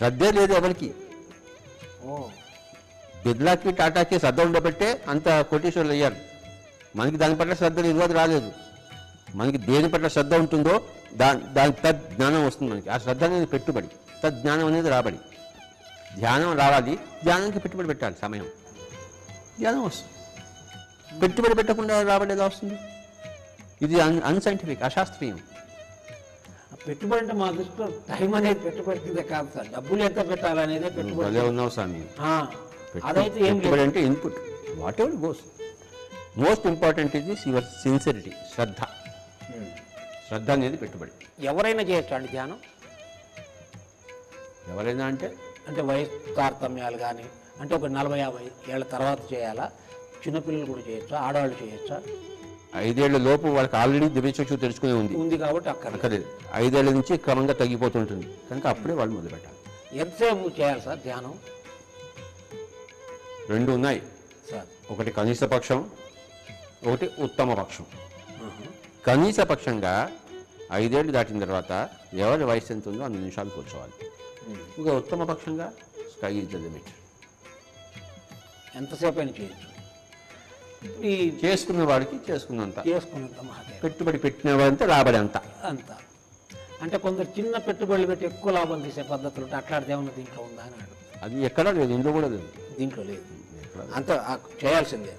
శ్రద్ధే లేదు ఎవరికి. ఓ. బిర్లాకి టాటాకి శ్రద్ధ ఉండబట్టే అంత కోటీశ్వరులు అయ్యారు. మనకి దాని పట్ల శ్రద్ధ ఈరోజు రాలేదు. మనకి దేని పట్ల శ్రద్ధ ఉంటుందో దా దాని తద్ జ్ఞానం వస్తుంది మనకి. ఆ శ్రద్ధ అనేది పెట్టుబడి. తద్ జ్ఞానం అనేది రాబడి. ధ్యానం రావాలి. ధ్యానానికి పెట్టుబడి పెట్టాలి సమయం. ధ్యానం వస్తుంది. పెట్టుబడి పెట్టకుండా రాబడి ఎలా వస్తుంది? ఇది అన్ అన్సైంటిఫిక్ అశాస్త్రీయం. పెట్టుబడి అంటే మా దృష్టిలో టైం అనేది పెట్టుబడి కింద కాదు సార్. డబ్బులు ఎంత పెట్టాలనేదే పెట్టుబడి. ఉన్నావు స్వామి. అదైతే ఏం పెట్టుబడి అంటే input whatever goes most important ఇది యువర్ సిన్సిరిటీ శ్రద్ధ. ఉమ్. శ్రద్ధ అనేది పెట్టుబడి. ఎవరైనా చేయొచ్చు అండి ధ్యానం? ఎవరైనా అంటే? అంటే వయసు తారతమ్యాలు కానీ అంటే ఒక నలభై యాభై ఏళ్ళ తర్వాత చేయాలా? చిన్నపిల్లలు కూడా చేయొచ్చా? ఆడవాళ్ళు చేయొచ్చా? ఐదేళ్ళ లోపు వాళ్ళకి ఆల్రెడీ దివ్యచక్షు తెరుచుకునే ఉంది. ఉంది కాబట్టి అక్కడ. అక్కర్లేదు ఐదేళ్ళ నుంచి క్రమంగా తగ్గిపోతుంటుంది. కనుక అప్పుడే వాళ్ళు మొదలు పెట్టాలి ఎంతసేపు చేయాలి సార్ ధ్యానం? రెండు ఉన్నాయి. సార్. ఒకటి కనీస పక్షం ఒకటి ఉత్తమ పక్షం. కనీస పక్షంగా ఐదేళ్ళు దాటిన తర్వాత ఎవరి వయసు ఎంత ఉందో అన్ని నిమిషాలు కూర్చోవాలి. ఇంకా ఉత్తమ పక్షంగా స్కై ఇస్ ద లిమిట్ ఎంతసేపు అయినా చేయొచ్చు. ఈ చేసుకున్న వాడికి చేసుకున్నంత. చేసుకున్నంత మహాదేవ్ పెట్టుబడి పెట్టిన వాడంతా రాబడి అంత. అంత అంటే కొందరు చిన్న పెట్టుబడులు పెట్టి ఎక్కువ లాభాలు తీసే పద్ధతులు ఉంటే అట్లాంటిది ఏమన్నా దీంట్లో ఉందా అని అది ఎక్కడా లేదు ఇంట్లో కూడా లేదు. దీంట్లో లేదు. అంత ఆ చేయాల్సిందే.